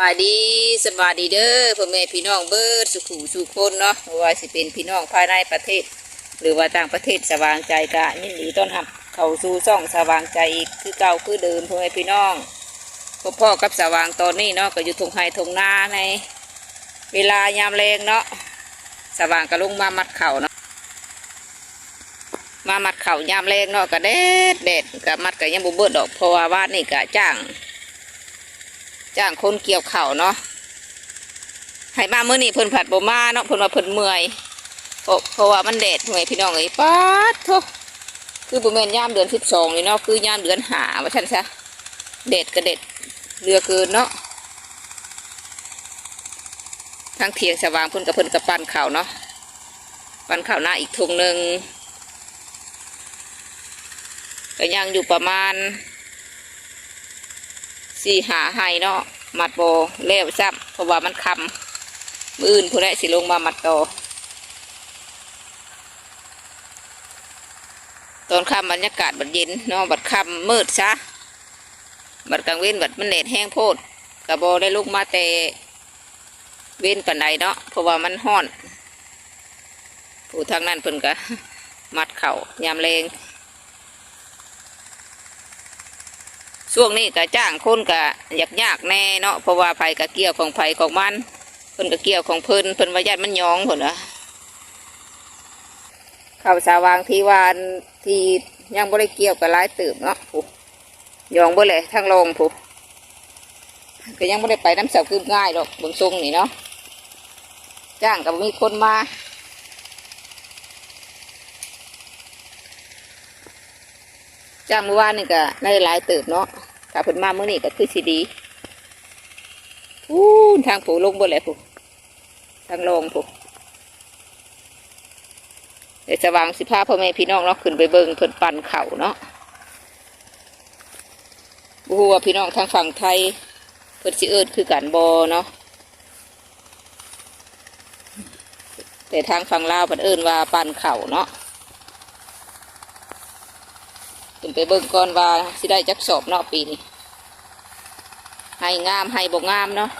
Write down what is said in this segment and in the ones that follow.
บายดีสบายดีเด้อพ่อแม่พี่น้องเบิดสุขุสุขคนเนาะว่าสิเป็นพี่น้องภายในประเทศ หรือว่าต่างประเทศสว่างใจกะยินดีต้อนรับเข้าสู่ช่องสว่างใจอีกคือเก่าคือเดิมพ่อแม่พี่น้องพ่อพ่อกับสว่างตอนนี้เนาะก็อยู่ทงไฮทงนาใน เวลายามแรงเนาะสว่างก็ลงมามัดเข่าเนาะมามัดเข่ายามแรงเนาะก็แดดแดดก็มัดก็ยังบ่เบิดดอกเพราะว่าว่านนี่ก็จ้าง จ้างคนเกี่ยวเข่าวเนาะให้มาเมื่อนี้เพิ่นผัดบ่มาเนาะเพิ่นว่าเพิ่นเมื่อยเพราะเพราว่ามันแดดเมื่อยพี่น้องเอ้ยป๊าดทุกคือบ่แม่นยามเดือนสิบสองนี่เนาะคือยามเดือนหาว่าฉันซะแดดก็แดดเรือเกินเนาะทางเทียงสว่างเพิ่นกับเพิ่นกับปั้นข้าวเนาะปั้นข้าวหน้าอีกถุงหนึ่งก็ยังอยู่ประมาณ สี่หาให้เนาะมัดโบเล้วซ้ำเพราะว่ามันคำมืออื่นผู้ใดสิลงมามัดโตอตอนค่ำบรรยากาศบัดเย็นเนาะบัดค่ำมืดซะบัดกลางเว้นบัดมันแดดแห้งโพดกระโบได้ลุกมาแต่เว้นปันใดเนาะเพราะว่ามันห้อนผู้ทางนั้นเพิ่นก็มัดเข่ายามแรง ช่วงนี้ก็จ้างคนก็อยากยากแน่เนาะเพราะว่าไผก็เกี่ยวของไผของมันเพิ่นก็เกี่ยวของเพิ่นเพิ่นว่าญาติมันยองเพิ่นว่าข้าวสาวางที่วานที่ยังบ่ได้เกี่ยวกับหลายตืบเนาะผู้ยองบ่เลยทางลงผู้ก็ยังบ่ได้ไปน้ำเสาคือง่ายดอกบิ่งทรงนี่เนาะจ้างก็บ่มีคนมา จ้างเมื่อวานนี่ก็ได้หลายเติบเนาะถ้าเพิ่นมาเมื่อนี้ก็คือสิดีอู้ทางผูลงบ่เลยผูทางลงผูเดี๋ยวจะวางสิพาพ่อแม่พี่น้องเนาะขึ้นไปเบิ่งเพิ่นปั่นเข่าเนาะบฮูว่าพี่น้องทางฝั่งไทยเพิ่นสิเอิ้นคือกันบ่เนาะแต่ทางฝั่งลาวเพิ่นเอิ้นว่าปั่นเข่าเนาะ ขึ้นไปเบิ่งก่อนว่าสิได้จักสอบเนาะปีนี้ให้งามให้บ่งามเนาะ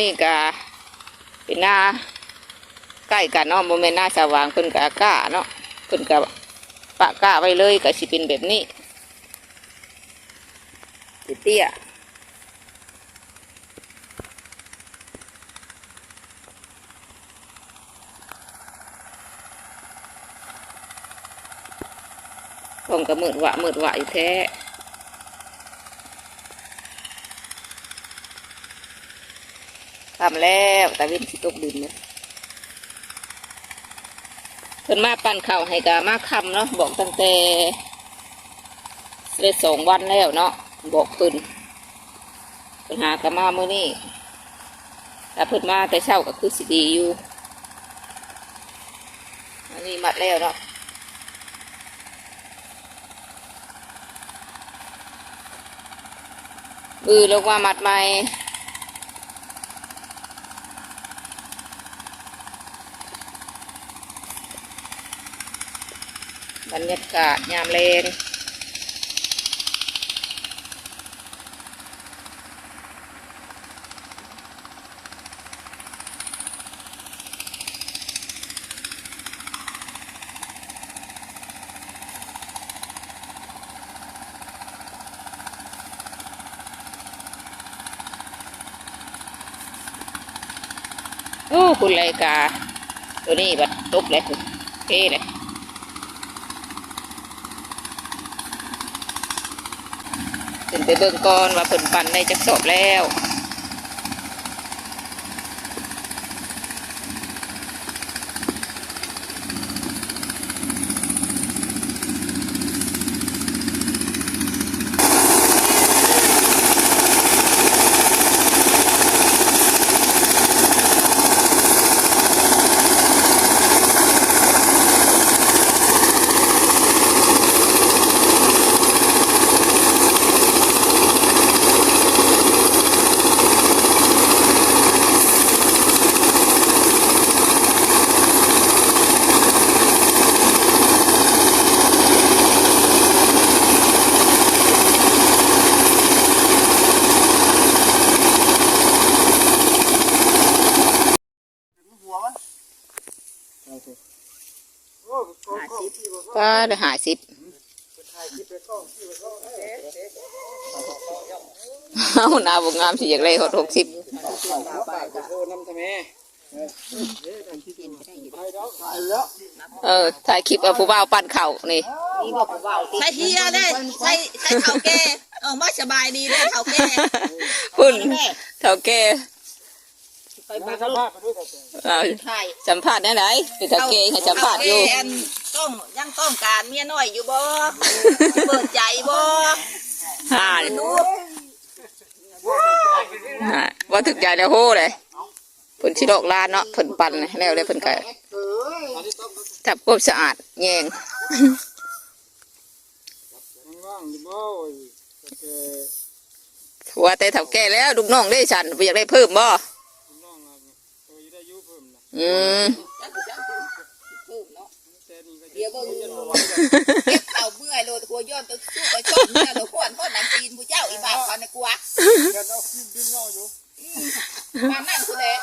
นี่ก็เป็นหน้าใกล้กันเนาะโมเมนหน้าสว่างเพิ่นกะก้าเนาะเพิ่นกะปะก้าไว้เลยก็สิเป็นแบบนี้เตี้ย มก็มืดหวะมืดหวะอยู่แท้ทำแล้วตาวินสิตกดินเนี่ยเพิ่นมาปั่นเข้าให้กามาคำเนาะบอกตั้งแต่ได้สองวันแล้วเนาะบอกเพิ่นเพิ่นหากามาเมื่อนี้ถ้าเพิ่นมาแต่เช้าก็คือสิดีอยู่อันนี้มัดแล้วเนาะ มือลงมามัดใหม่บรรยากาศยามเลง กา ตัวนี้บัดตกเลยเท่เลยขึ้นไปเบิ่งก่อนว่าผลปั่นได้จักสอบแล้ว ว่าได้หาสิบเอาหน้าบ่งามสิอยากได้หดหกสิบโทรนำทำไมเออถ่ายคลิปเอาผู้บ่าวปั่นเข่านี่ใส่เฮียได้ใส่ใส่เท่าแก่เออมาสบายดีได้เท่าแก่พุ่นเท่าแก่ไปมาบักสัมลูภากษณ์ไปด้วยแต่เอาไทยสัมภาษณ์ได้ไหนเป็นเท่าแก่ให้สัมภาษณ์อยู่เท่าแก่น ต้องยังต้องการเมียน้อยอยู่บ่เปิดใจบ่ฮ่าดูฮ่าว่าถึกใจแล้วโหเลยเพิ่นสิดอกลานเนาะเพิ่นปั่นแล้วเลยเพิ่นก็จับกบสะอาดแยงว่างๆอยู่บ่โอ้ยแต่ว่าแต่เท่าแก่แล้วลูกน้องได้ฉันบ่อยากได้เพิ่มบ่คุณน้องอะตัวอยู่ได้อยู่เพิ่มนะ อืม แต่นี่ก็ เดี๋ยวเบิ่งจะระวัเก็บเข่าเมื่อยโลดหัวย้อนตัวสู้ไปชอบเมียตัวขวนพ่อน้ำตีนผู้เจ้าอีบาทเขาในกลัวกันเอาขึ้นดินเงาอยู่มานั่นคือแหละ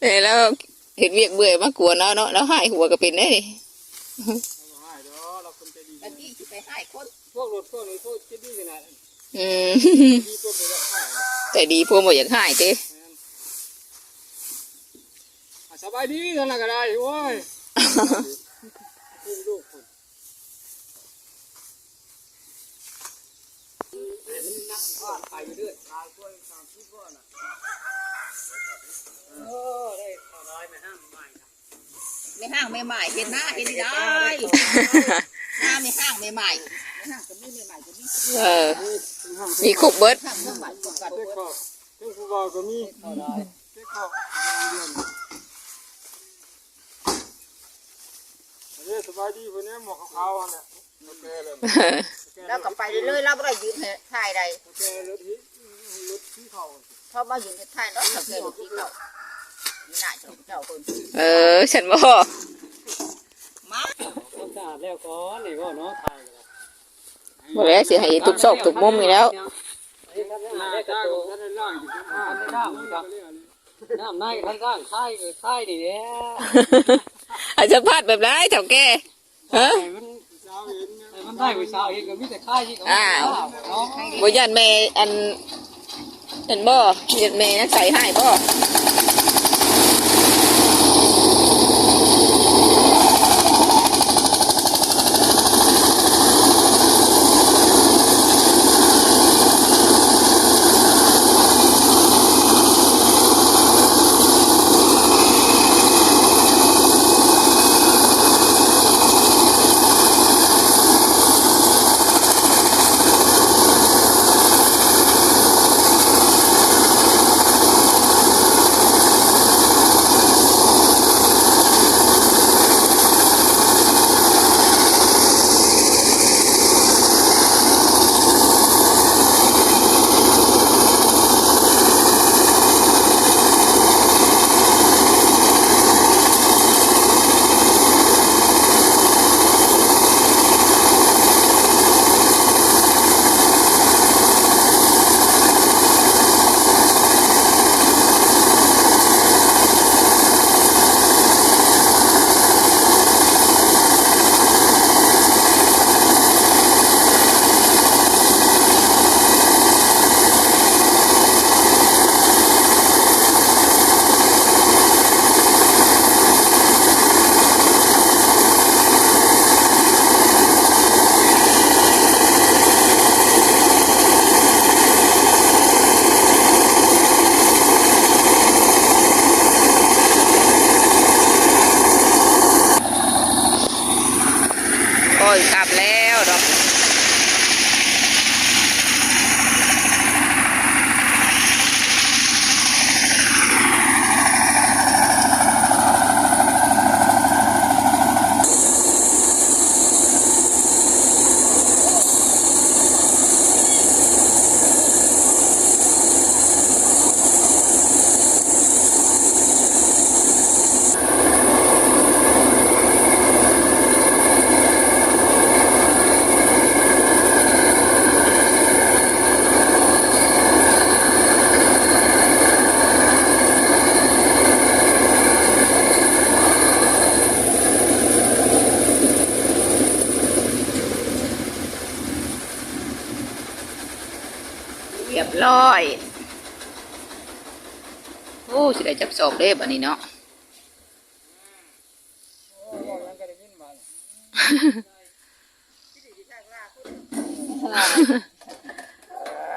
เอ้ยแล้วเห็นเวียกเบื่อยมากลัวเนาะเนาะแล้วหายหัวก็เป็นได้นี่เราหายเด้อเราคนใจดีตะกี้สิไปให้คนพวกรถพวกนี้พวกคิดดีขนาดอืมดีตัวไปแล้วหายแต่ดีพวกบ่อยากหายติสบายดีเท่านั้นก็ได้โอ้ย ลูกคนไปเรื่อยตายกล้วยสามสิบก้อนอะเออได้ต่อร้อยไม่ห้ามไม่นะไม่ห้างไม่ใหม่เห็นหน้าเห็นได้หน้าไม่ห้างไม่ใหม่ไม่ห้างก็ไม่ใหม่ก็มีเออมีคุกเบิดห้างเมื่อใหม่ก็กัดเด็กก็เด็กผู้บ่าวก็มีเด็กก็เดือนอันนี้ สบายดีคนนี้หมอกขาวๆอะเนี่ยโอเคเลยแล้วก็ไปเรื่อยๆเราไม่ได้ยืนถ่ายใดโอเครถที่รถที่เขาเพราะว่ายืนถ่ายแล้วเขาเกิดที่เขานี่น่าจะเจ้าคนเออฉันบ่มาความสะอาดแล้วก่อนนี่ก็เนาะถ่ายเลยบ่แล้วสิให้ทุกซอกทุกมุมนี่แล้วหน้าตาของท่านได้ล่างอยู่ข้างๆได้ล่างครับน้ำนายท่านร่างค่ายก็ค่ายนี่แหละ อาจจะพลาดแบบไรเถ่าแก่ฮะมันสาวเห็นมันได้ผู้สาวเห็นก็มีแต่ค่ายที่เขาอ้าวเนาะบ่ยันแม่อันอันบ่ยันแม่นักใส่ให้บ่ โอ้สิได้จับสอบเด้บัดนี้เนาะ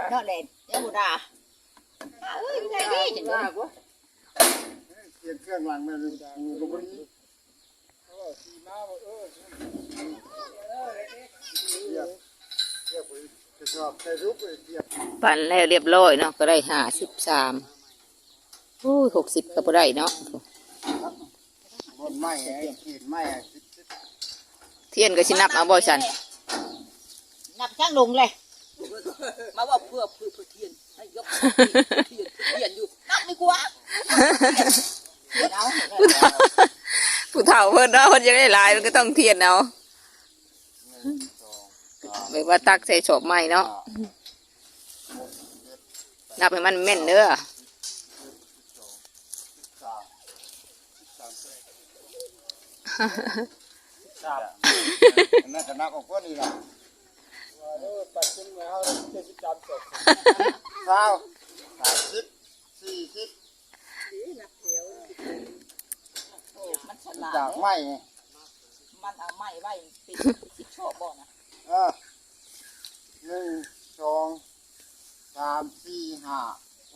เนาะแหละเจ้าบุดาเอ้ยไม่ได้ดีจังเลยเปลี่ยนเครื่องหลังมาเลยงูกระบุรีเทียบเทียบไปจะชอบใส่รูปไปเทียบปั่นแล้วเรียบร้อยเนาะก็ได้ห้าสิบสาม โอ้หกสิบก็บ่ได้เนาะบนไม้ไอ้ขีดไม้อะสิบสิบเทียนก็สินับเอาบ่ฉันนับช่างลงเลย มาว่าเพื่อเพื่อเพื่อเทียนให้ยกเทียนเทียนอยู่นับดีกว่าเทียนเอาผู้เฒ่าเพิ่นเนาะเพิ่นจะได้หลายมันก็ต้องเทียนเอาหนึ่งสองสามแบบว่าตักใส่ชอบใหม่เนาะห้านับให้มันแม่นเด้อ สามสามสามน่าจะนับออกว่านี่ล่ะปัดขึ้นมาเอาเจ็ดสิบสามศพเก้าสามสิบสี่สิบมันฉลาดจากไม้ไงมันเอาไม้ไว้ปิดสิชอบบ่นะเออหนึ่งสองสามสี่ห้า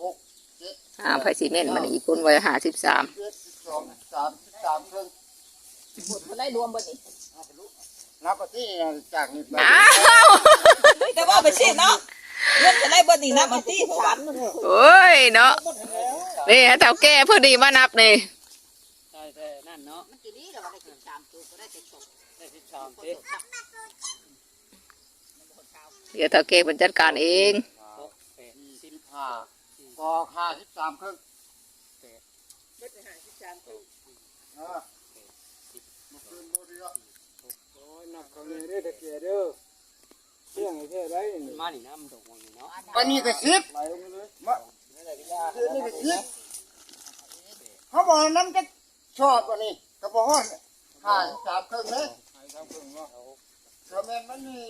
หก เจ็ดอ่าไผสิแม่นมันอีกคนไว้ห้าสิบสามสองสิบสามสิบสามครึ่งมันได้รวมบ่นี่นับไปที่จากนี้ไปอ้าวแต่ว่าไปสิเนาะเรื่องจะได้บ่นี่นะมันตีสามโอ้ยเนาะนี่ให้เฒ่าแก่พอดีมานับนี่ใช่แต่นั่นเนาะมันกี่ดีแล้วว่าได้สิบสามตัวก็ได้แต่ชมได้สิบสามเจ็ดเดี๋ยวเฒ่าแก่เพิ่นจัดการเองหกแปดสิบห้า อกห้าสิบสามครึ่งเออมาคืนโบเดียวโอ้ยนักเขาเลยเด้อตะเกียเด้อเที่ยงไอ้เท่าไรมานี่นะมันตกมันนี่เนาะไปนี่ก็สิบไหลลงมาเลยมานี่แหละก็ยาคืนนี่ก็สิบเขาบอกน้ำจะชอบกว่านี้กระบอกห้าสิบสามครึ่งเลยหายทางเพิ่งเนาะเสือแมนมันนี่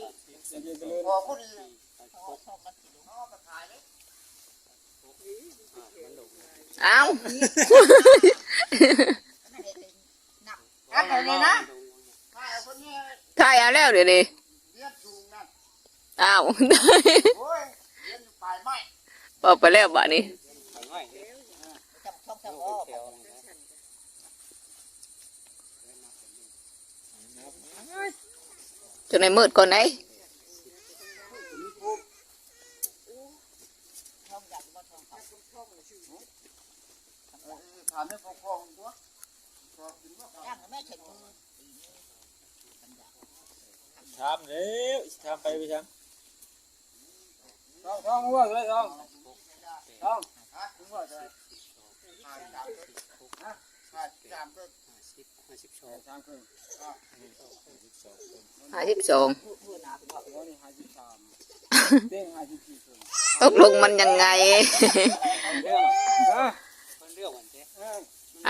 เย็นๆไปเลยพอพอดีเอ้าอันไหนนะถ้า คนนี้ถ่ายเอาแล้วเดี๋ยวนี้เลี้ยงสูงนั่นอ้าวโอ้ยเลี้ยงอยู่ปลายไม้บอกไปแล้วบัดนี้ไปง่ายเด้อจับช่องจับอ้อแถวนี่นะจนในมืดก่อนไหน ช่องจับบ่ช่องเขา เออ ถามให้ปกครองตัวชอบกินว่าย่างแม่เฉดมือทำเร็วทำไปไปช่างท้องท้องว่าเลยท้องท้องฮะถึงว่าจะห้าสิบสามครึ่งฮะห้าสิบสามครึ่งสิบห้าสิบสองสามครึ่งห้าสิบสองวันนี้ห้าสิบสามเต้งห้าสิบสี่ครึ่งตกลงมันยังไงเรื่ องนะคนเรื่องวันเจ๊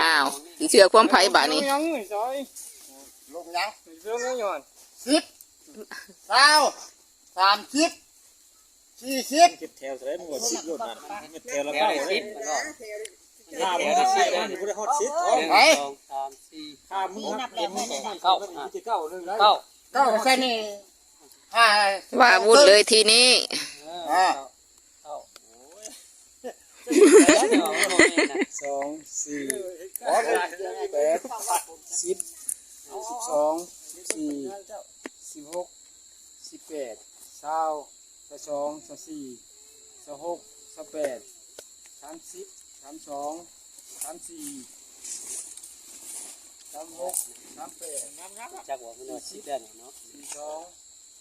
อ้าวสิเชื่อความไผ่บัดนี้ ยังไม่ซอยลงยังเรื่องนี้ย้อนสิบเก้าสามสิบสี่สิบเก็บแถวใส่หมดสิบหยดนั่นเก็บแถวละเก้าเลยข้ามึงนับสิได้นี่กูได้ฮอตสิบไหนสองสามสี่ข้ามึงนับเก็บเก้าเก้าหนึ่งเก้าเก้าเส้นนี่ห้าว่าวุ่นเลยทีนี้ สองสี่แปดสิบสิบสองสี่สิบหกสิบแปดเศร้าสิบสองสิบสี่สิบหกสิบแปดสามสิบสามสองสามสี่สามหกสามแปดจากว่ามันสิบได้เนาะสี่สอง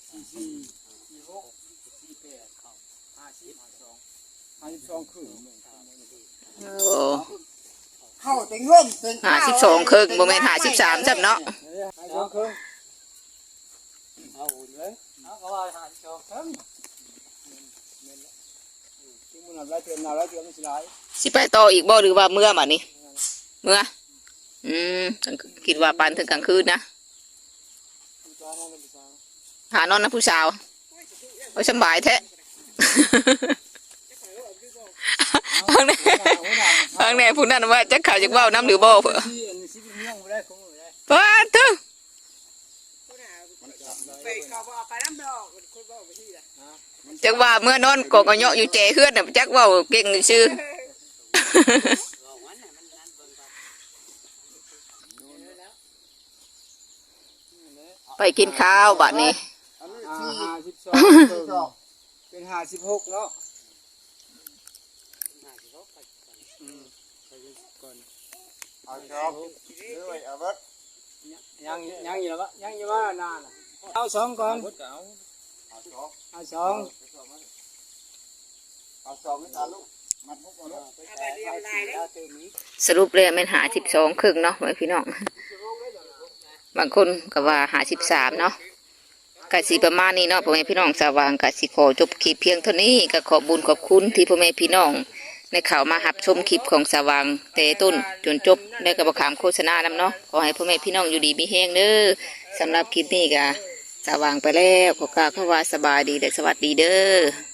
สี่สี่สี่หกสี่แปดห้าสิบ ห้าสิบสองครึ่งโอ้เข้าเต็งร่มเต็งห้าสิบสองครึ่งบ่แม่นห้าสิบสามจับเนาะห้าสองครึ่งเอาเลยเอาก็ว่าห้าสิบสองครึ่งที่มันอะไรเตือนอะไรเตือนไม่ใช่ไรสิไปต่ออีกบ่หรือว่าเมื่อบัดนี้ เมื่อ อืมคิดว่าปานถึงกลางคืนนะจ้านอนเป็นจ้าหานอนนะผู้สาวโอ้ยสบายแท้ ฟังแน่ฟังแน่ผู้นั้นว่าจักเขาจักว้าน้ำหรือบ่เพิ่นที่อันนี้สิเป็นเรื่องบ่ได้ของบ่ได้ปาดเถอะไปเขาบอที่จักว่าเมื่อนอนกอกเอาเหยาะอยู่แจเฮือนน่ะจักว้าเก่งซื่อไปกินข้าวบัดนี้อันนี้ห้าสิบสองเป็นห้าสิบหกเนาะอืมไป ก่อนเอาสองด้วยเอาเบิดยังยังอยู่แล้ววะยังอยู่ว่านานน่ะเอาสองก่อนเอาสองเอาสองเอาสองนี่ตาลูกมัดมุกเอาลูกสรุปเลยแม่นหาสิบสองครึ่งเนาะพี่น้อง บางคนก็ว่าหาสิบสามเนาะกสิประมาณนี้เนาะพ่อแม่พี่น้องสว่างกสิขอจบคลิปเพียงเท่านี้ก็ขอบุญขอบคุณที่พ่อแม่พี่น้อง ในข่าวมาหับชมคลิปของสว่างเต่ต้นจนจบได้กระบอกขามโฆษณานำเนาะขอให้พ่อแม่พี่น้องอยู่ดีมีแห้งเด้อสำหรับคลิปนี้ก็สว่างไปแล้วขอกล่าวคำว่าสบายดีและสวัสดีเด้อ